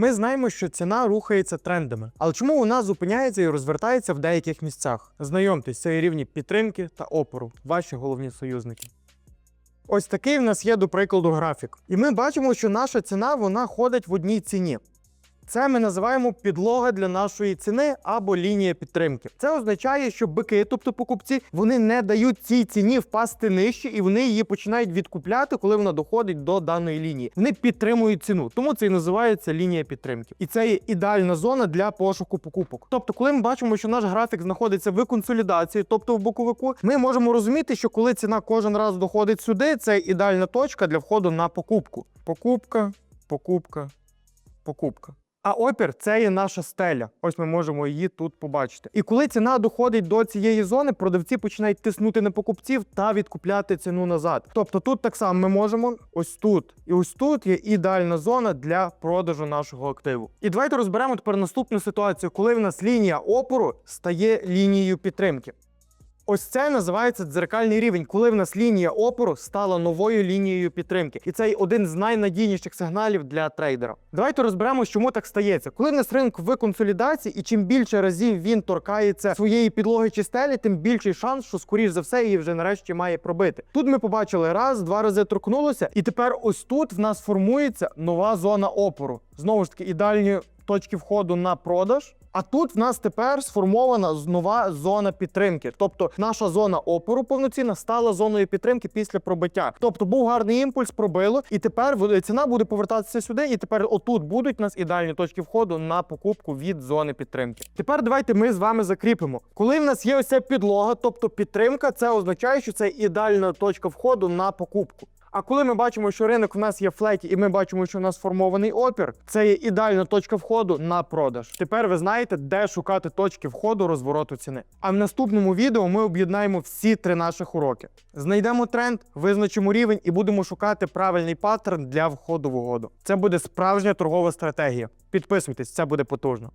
Ми знаємо, що ціна рухається трендами. Але чому вона зупиняється і розвертається в деяких місцях? Знайомтесь, це рівні підтримки та опору, ваші головні союзники. Ось такий в нас є, до прикладу, графік. І ми бачимо, що наша ціна вона ходить в одній ціні. Це ми називаємо підлога для нашої ціни або лінія підтримки. Це означає, що бики, тобто покупці, вони не дають цій ціні впасти нижче, і вони її починають відкупляти, коли вона доходить до даної лінії. Вони підтримують ціну, тому це і називається лінія підтримки. І це є ідеальна зона для пошуку покупок. Тобто, коли ми бачимо, що наш графік знаходиться в консолідації, тобто в боковику, ми можемо розуміти, що коли ціна кожен раз доходить сюди, це ідеальна точка для входу на покупку. Покупка, покупка, покупка. А опір це є наша стеля. Ось ми можемо її тут побачити. І коли ціна доходить до цієї зони, продавці починають тиснути на покупців та відкупляти ціну назад. Тобто тут так само ми можемо ось тут і ось тут є ідеальна зона для продажу нашого активу. І давайте розберемо тепер наступну ситуацію, коли в нас лінія опору стає лінією підтримки. Ось це називається дзеркальний рівень, коли в нас лінія опору стала новою лінією підтримки. І це один з найнадійніших сигналів для трейдера. Давайте розберемо, чому так стається. Коли в нас ринок в консолідації, і чим більше разів він торкається своєї підлоги чи стелі, тим більший шанс, що скоріш за все її вже нарешті має пробити. Тут ми побачили раз, два рази торкнулося, і тепер ось тут в нас формується нова зона опору. Знову ж таки, ідеальні точки входу на продаж. А тут в нас тепер сформована нова зона підтримки. Тобто наша зона опору повноцінна стала зоною підтримки після пробиття. Тобто був гарний імпульс, пробило, і тепер ціна буде повертатися сюди. І тепер отут будуть у нас ідеальні точки входу на покупку від зони підтримки. Тепер давайте ми з вами закріпимо. Коли в нас є ось ця підлога, тобто підтримка, це означає, що це ідеальна точка входу на покупку. А коли ми бачимо, що ринок в нас є флеті, і ми бачимо, що у нас сформований опір, це є ідеальна точка входу на продаж. Тепер ви знаєте, де шукати точки входу розвороту ціни. А в наступному відео ми об'єднаємо всі три наших уроки. Знайдемо тренд, визначимо рівень і будемо шукати правильний паттерн для входу в угоду. Це буде справжня торгова стратегія. Підписуйтесь, це буде потужно.